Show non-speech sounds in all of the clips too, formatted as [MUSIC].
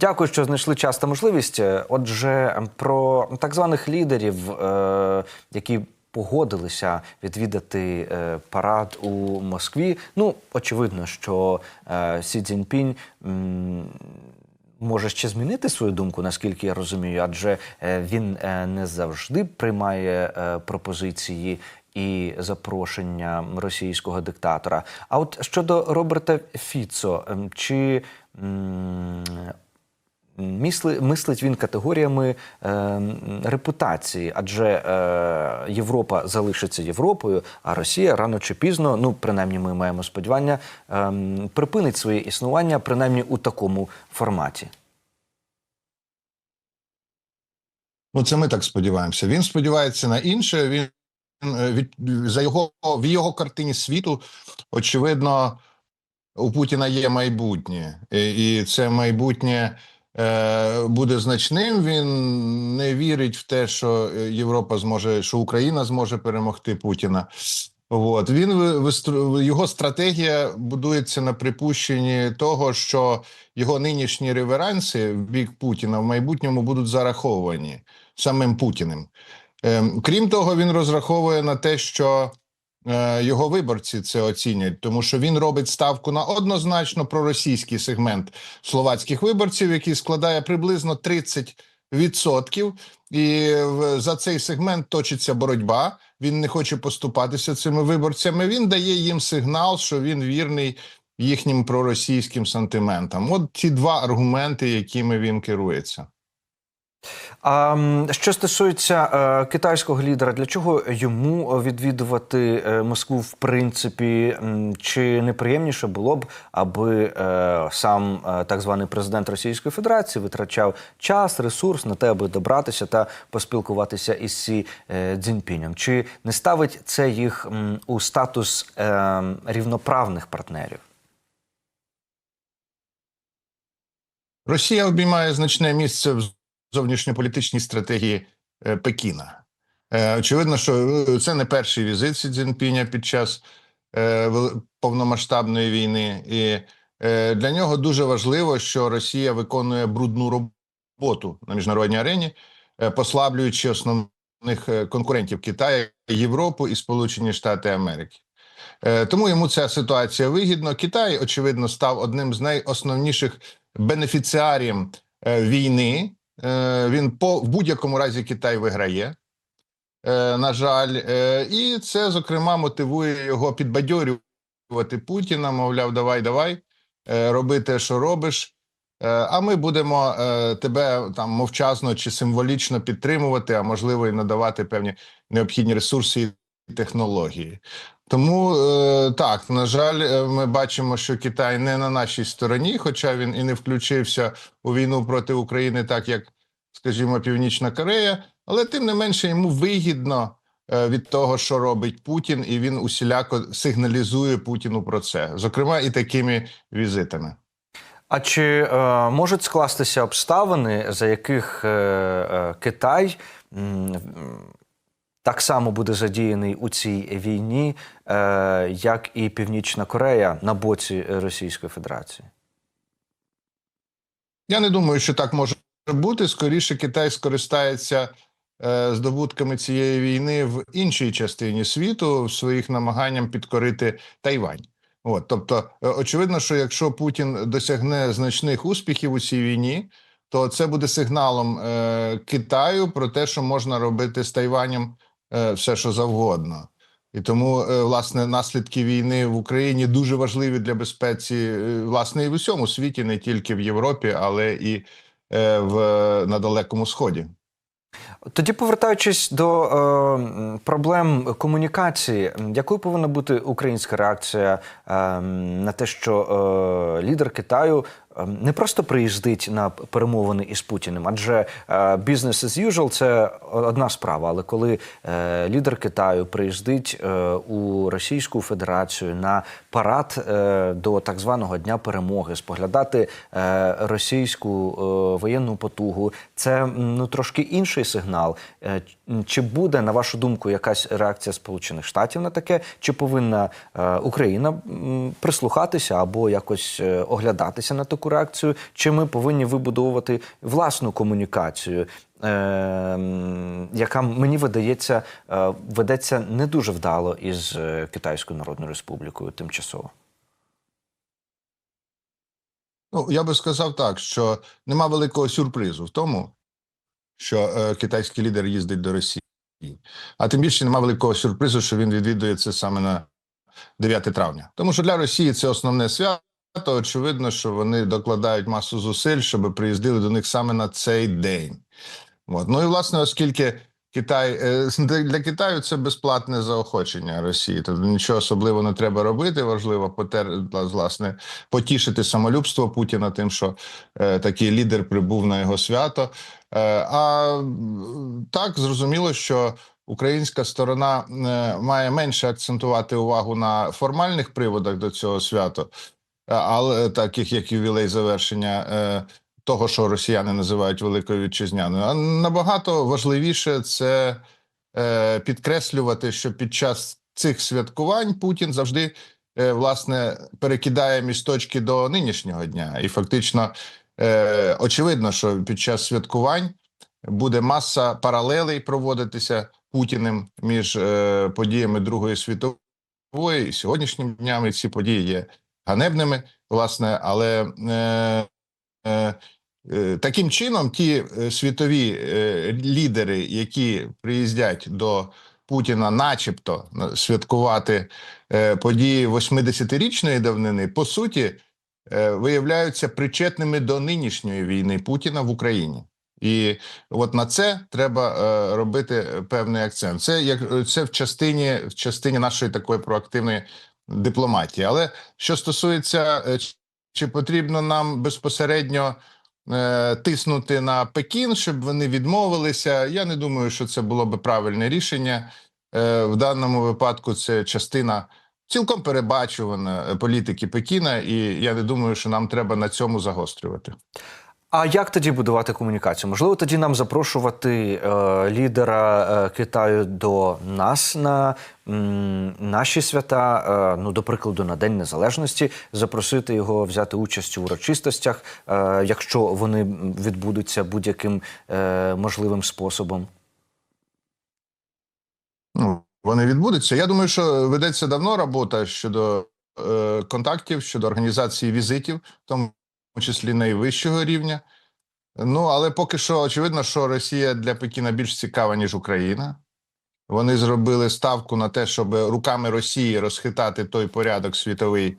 Дякую, що знайшли час та можливість. Отже, про так званих лідерів, е, які погодилися відвідати е, парад у Москві. Ну, очевидно, що е, Сі Цзіньпінь може ще змінити свою думку, наскільки я розумію, адже він не завжди приймає пропозиції. І запрошення російського диктатора. А от щодо Роберта Фіцо, чи мисли, мислить він категоріями е, репутації, адже е, Європа залишиться Європою, а Росія рано чи пізно, ну принаймні ми маємо сподівання, е, припинить своє існування принаймні у такому форматі. Ну, це ми так сподіваємося. Він сподівається на інше. Він е, від за його в його картині світу, очевидно, у Путіна є майбутнє, і, і це майбутнє буде значним. Він не вірить в те, що Європа зможе, що Україна зможе перемогти Путіна. От він його стратегія будується на припущенні того, що його нинішні реверанси в бік Путіна в майбутньому будуть зараховані самим Путіним. Ем, Крім того, він розраховує на те, що е, його виборці це оцінять, тому що він робить ставку на однозначно проросійський сегмент словацьких виборців, який складає приблизно 30%. І за цей сегмент точиться боротьба. Він не хоче поступатися цими виборцями. Він дає їм сигнал, що він вірний їхнім проросійським сантиментам. От ті два аргументи, якими він керується. А що стосується е, китайського лідера, для чого йому відвідувати е, Москву в принципі? Чи неприємніше було б, аби е, сам так званий президент Російської Федерації витрачав час, ресурс на те, аби добратися та поспілкуватися із Сі Цзіньпінем? Чи не ставить це їх у статус рівноправних партнерів? Росія обіймає значне місце в зовнішньополітичній стратегії е, Пекіна. Е, Очевидно, що е, це не перший візит Сі Цзіньпіня під час повномасштабної війни, і для нього дуже важливо, що Росія виконує брудну роботу на міжнародній арені, послаблюючи основних конкурентів Китаю, Європу і Сполучені Штати Америки. Тому йому ця ситуація вигідна. Китай, очевидно, став одним з найосновніших бенефіціарів війни. Е, Він по в будь-якому разі Китай виграє. е, На жаль, Е, і це зокрема мотивує його підбадьорювати Путіна. Мовляв, давай, давай, роби те, що робиш. А ми будемо тебе там мовчазно чи символічно підтримувати, а можливо, і надавати певні необхідні ресурси і технології. Тому е, так, на жаль, е, ми бачимо, що Китай не на нашій стороні, хоча він і не включився у війну проти України, так як, скажімо, Північна Корея, але тим не менше йому вигідно е, від того, що робить Путін, і він усіляко сигналізує Путіну про це, зокрема і такими візитами. А чи е, можуть скластися обставини, за яких е, е, Китай м, так само буде задіяний у цій війні, е, як і Північна Корея на боці Російської Федерації? Я не думаю, що так може бути. Скоріше, Китай скористається е, здобутками цієї війни в іншій частині світу в своїх намаганням підкорити Тайвань. От, тобто, е, очевидно, що якщо Путін досягне значних успіхів у цій війні, то це буде сигналом е, Китаю про те, що можна робити з Тайванем все, що завгодно. І тому, е, власне, наслідки війни в Україні дуже важливі для безпеці, е, власне, і в усьому світі, не тільки в Європі, але і е, в на далекому сході. Тоді, повертаючись до е, проблем комунікації, якою повинна бути українська реакція е, на те, що е, лідер Китаю е, не просто приїздить на перемовини із Путіним, адже business as usual – це одна справа. Але коли е, лідер Китаю приїздить е, у Російську Федерацію на парад е, до так званого Дня перемоги, споглядати російську воєнну потугу, це ну трошки інший сигнал. Чи буде, на вашу думку, якась реакція Сполучених Штатів на таке? Чи повинна е, Україна прислухатися або якось е, оглядатися на таку реакцію, чи ми повинні вибудовувати власну комунікацію, е, яка мені видається ведеться не дуже вдало із Китайською Народною Республікою тимчасово. Ну, я би сказав так, що нема великого сюрпризу в тому, що е, китайський лідер їздить до Росії. А тим більше нема великого сюрпризу, що він відвідує це саме на 9 травня. Тому що для Росії це основне свято. Очевидно, що вони докладають масу зусиль, щоб приїздили до них саме на цей день. От. Ну і власне, оскільки Китай е, для Китаю це безплатне заохочення Росії, тобто нічого особливо не треба робити. Важливо потер власне потішити самолюбство Путіна тим, що е, такий лідер прибув на його свято. Е, а так зрозуміло, що українська сторона е, має менше акцентувати увагу на формальних приводах до цього свята, е, але таких як ювілей завершення. Того, що росіяни називають великою вітчизняною, а набагато важливіше це е, підкреслювати, що під час цих святкувань Путін завжди е, власне перекидає місточки до нинішнього дня, і фактично е, очевидно, що під час святкувань буде маса паралелей проводитися Путіним між е, подіями Другої світової і сьогоднішнім дням. І ці події є ганебними, власне, але е, Е, Таким чином, ті е, світові е, лідери, які приїздять до Путіна, начебто на- святкувати е, події 80-річної давнини, по суті, е, виявляються причетними до нинішньої війни Путіна в Україні. І от на це треба е, робити певний акцент. Це як це в частині в частині нашої такої проактивної дипломатії. Але що стосується, е, чи- потрібно нам безпосередньо е, тиснути на Пекін, щоб вони відмовилися. Я не думаю, що це було би правильне рішення. Е, в даному випадку це частина цілком перебачувана е, політики Пекіна, і я не думаю, що нам треба на цьому загострювати. А як тоді будувати комунікацію? Можливо, тоді нам запрошувати е, лідера е, Китаю до нас на м, наші свята, е, ну, до прикладу, на День Незалежності, запросити його взяти участь у урочистостях, е, якщо вони відбудуться будь-яким е, можливим способом. Ну, вони відбудуться. Я думаю, що ведеться давно робота щодо е, контактів, щодо організації візитів, в тому числі найвищого рівня. Ну, але поки що очевидно, що Росія для Пекіна більш цікава, ніж Україна. Вони зробили ставку на те, щоб руками Росії розхитати той порядок світовий,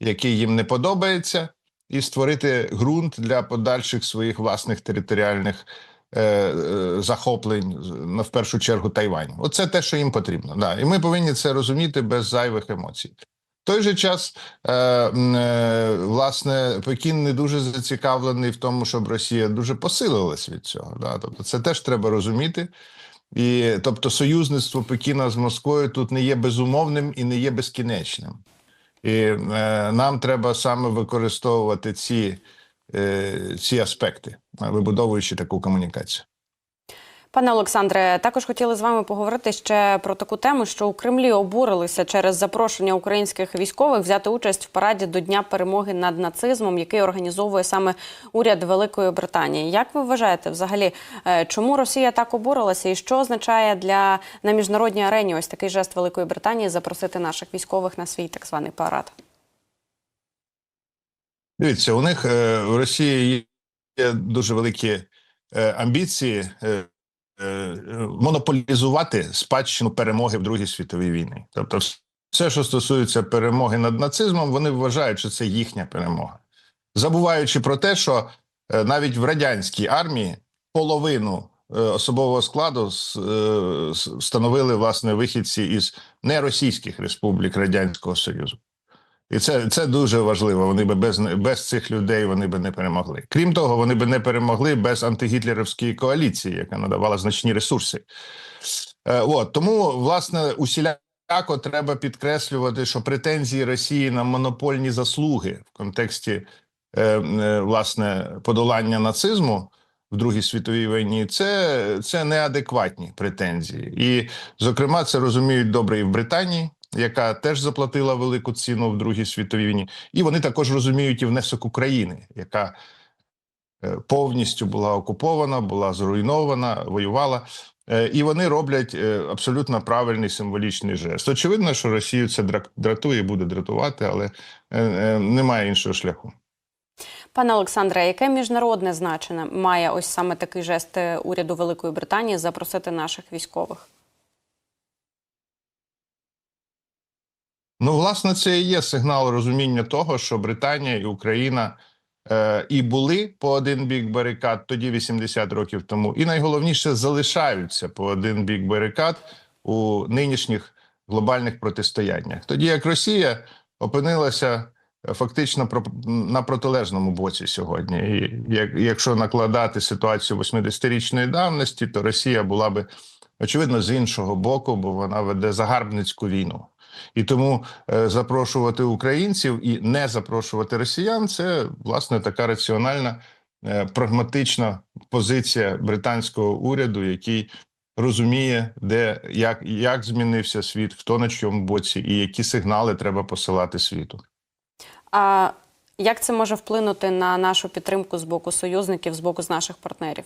який їм не подобається, і створити ґрунт для подальших своїх власних територіальних е, е, захоплень, на в першу чергу Тайвань. Оце те, що їм потрібно. Да. І ми повинні це розуміти без зайвих емоцій. Той же час, е, е, власне, Пекін не дуже зацікавлений в тому, щоб Росія дуже посилилась від цього. Да? Тобто, це теж треба розуміти. І тобто, союзництво Пекіна з Москвою тут не є безумовним і не є безкінечним. І е, нам треба саме використовувати ці, е, ці аспекти, вибудовуючи таку комунікацію. Пане Олександре, також хотіли з вами поговорити ще про таку тему, що у Кремлі обурилися через запрошення українських військових взяти участь в параді до Дня перемоги над нацизмом, який організовує саме уряд Великої Британії. Як ви вважаєте, взагалі, е, чому Росія так обурилася, і що означає для на міжнародній арені ось такий жест Великої Британії запросити наших військових на свій так званий парад? Дивіться, у них е, в Росії є дуже великі е, амбіції монополізувати спадщину перемоги в Другій світовій війні. Тобто, все, що стосується перемоги над нацизмом, вони вважають, що це їхня перемога, забуваючи про те, що е, навіть в радянській армії половину е, особового складу е, становили власне вихідці із неросійських республік Радянського Союзу. І це, це дуже важливо. Вони би без, без цих людей вони би не перемогли. Крім того, вони би не перемогли без антигітлерівської коаліції, яка надавала значні ресурси. Е, от тому, власне, усіляко треба підкреслювати, що претензії Росії на монопольні заслуги в контексті е, е, власне подолання нацизму в Другій світовій війні це, це неадекватні претензії. І, зокрема, це розуміють добре і в Британії. Яка теж заплатила велику ціну в Другій світовій війні, і вони також розуміють і внесок України, яка е, повністю була окупована, була зруйнована, воювала. Е, І вони роблять е, абсолютно правильний символічний жест. Очевидно, що Росію це дратує, буде дратувати, але немає іншого шляху. Пане Олександре, яке міжнародне значення має ось саме такий жест уряду Великої Британії запросити наших військових? Ну, власне, це і є сигнал розуміння того, що Британія і Україна е, і були по один бік барикад тоді 80 років тому, і найголовніше залишаються по один бік барикад у нинішніх глобальних протистояннях. Тоді як Росія опинилася е, фактично на протилежному боці сьогодні. І як, якщо накладати ситуацію 80-річної давності, то Росія була би очевидно з іншого боку, бо вона веде загарбницьку війну. І тому е, запрошувати українців і не запрошувати росіян це власне така раціональна, е, прагматична позиція британського уряду, який розуміє, де як, як змінився світ, хто на чому боці, і які сигнали треба посилати світу. А як це може вплинути на нашу підтримку з боку союзників, з боку з наших партнерів?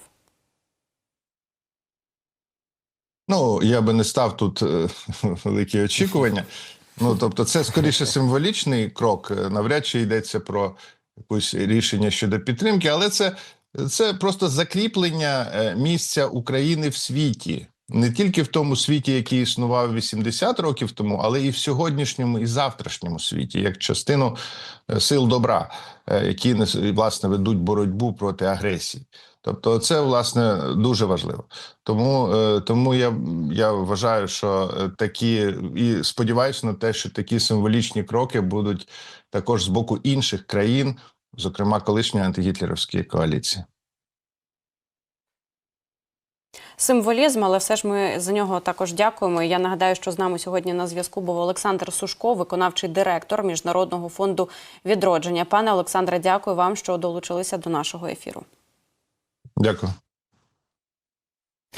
Ну, я би не став тут е, [LAUGHS] великі очікування. Ну, тобто, це скоріше символічний крок. Е, Навряд чи йдеться про якесь рішення щодо підтримки, але це, це просто закріплення е, місця України в світі. Не тільки в тому світі, який існував 80 років тому, але і в сьогоднішньому і завтрашньому світі, як частину сил добра, які власне ведуть боротьбу проти агресії. Тобто, це власне дуже важливо. Тому, е, тому я, я вважаю, що е, такі і сподіваюся на те, що такі символічні кроки будуть також з боку інших країн, зокрема колишньої антигітлерівської коаліції. Символізм, але все ж ми за нього також дякуємо. Я нагадаю, що з нами сьогодні на зв'язку був Олександр Сушко, виконавчий директор Міжнародного фонду відродження. Пане Олександре, дякую вам, що долучилися до нашого ефіру. Дякую.